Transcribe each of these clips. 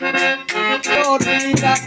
Lord, we got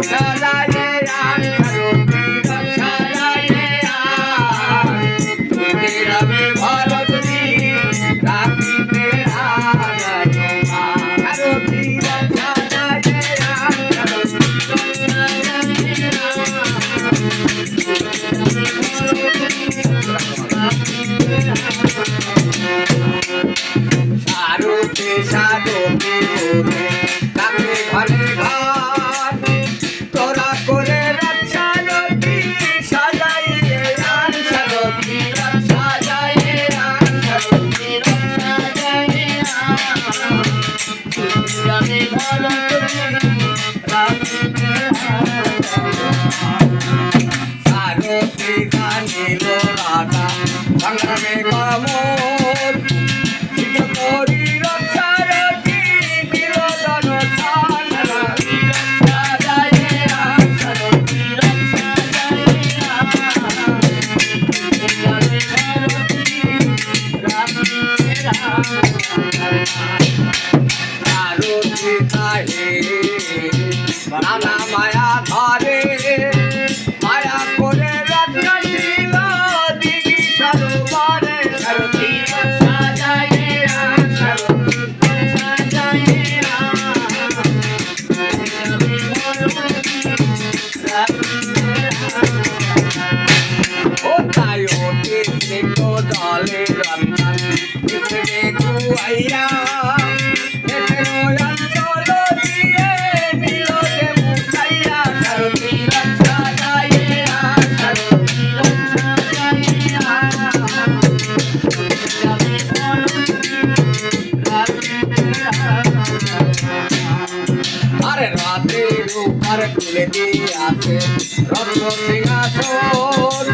কালে রন্ধন কিসরে খুয়াইয়া আরে রাতে উপর খুলে দিয়ে আসে রত্ন সিংহাসন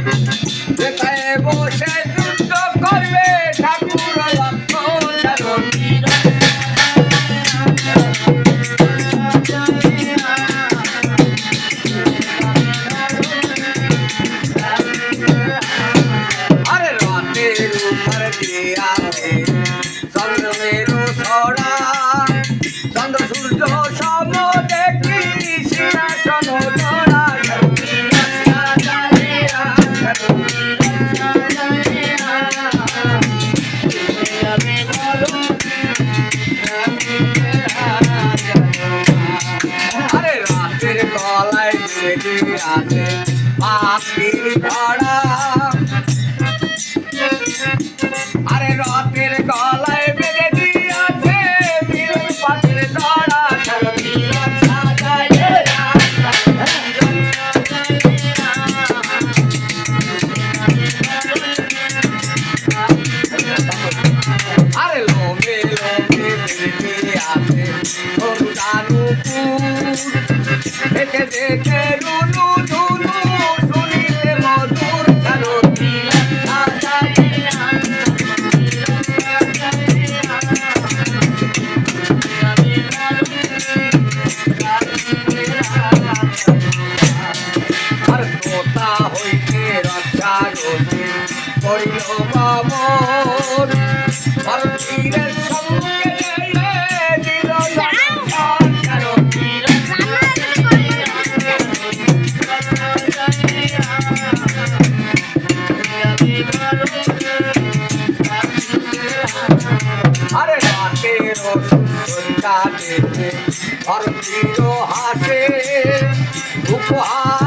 যেখানে বসে আমার ভারতীয় ভারতীয় হাসে উপহার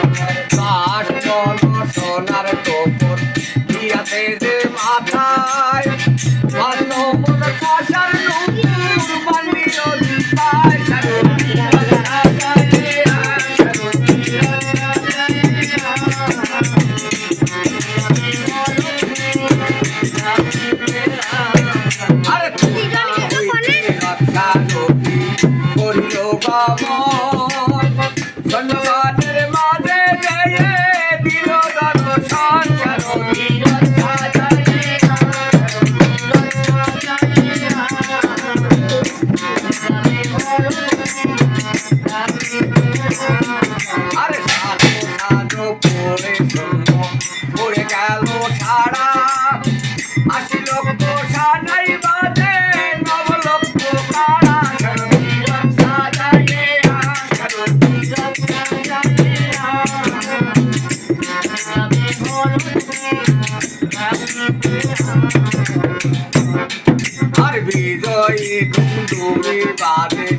আর বিজয়ী কুন্দুরি বাদে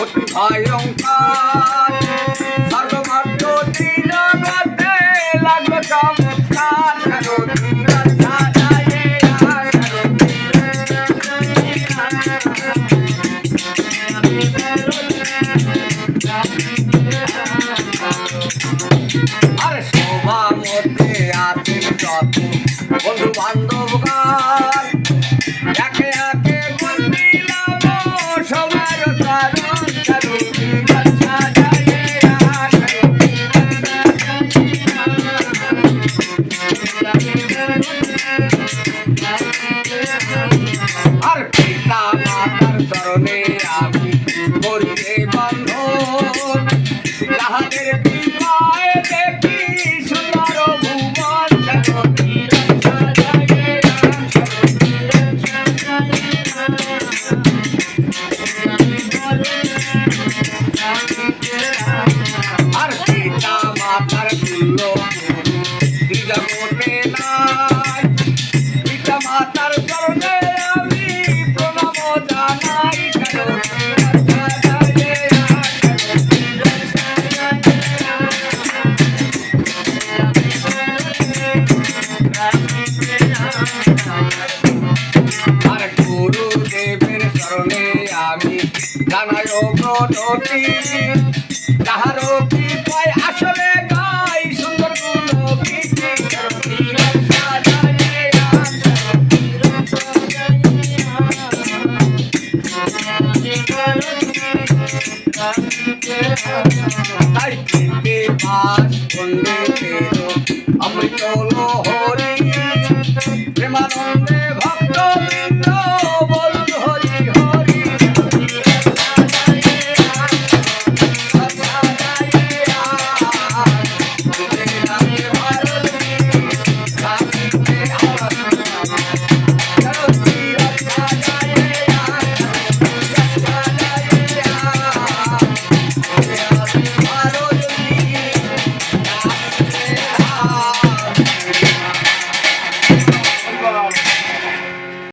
অতি ভয়ঙ্কর। সর্বমাত্র দিন রাতে আর গুরুদেবের চরণে আমি জানাই প্রণতি। তাহার কৃপায় আসলে গাই সুন্দর তাই কৃপে বাস বন্দে ভক্ত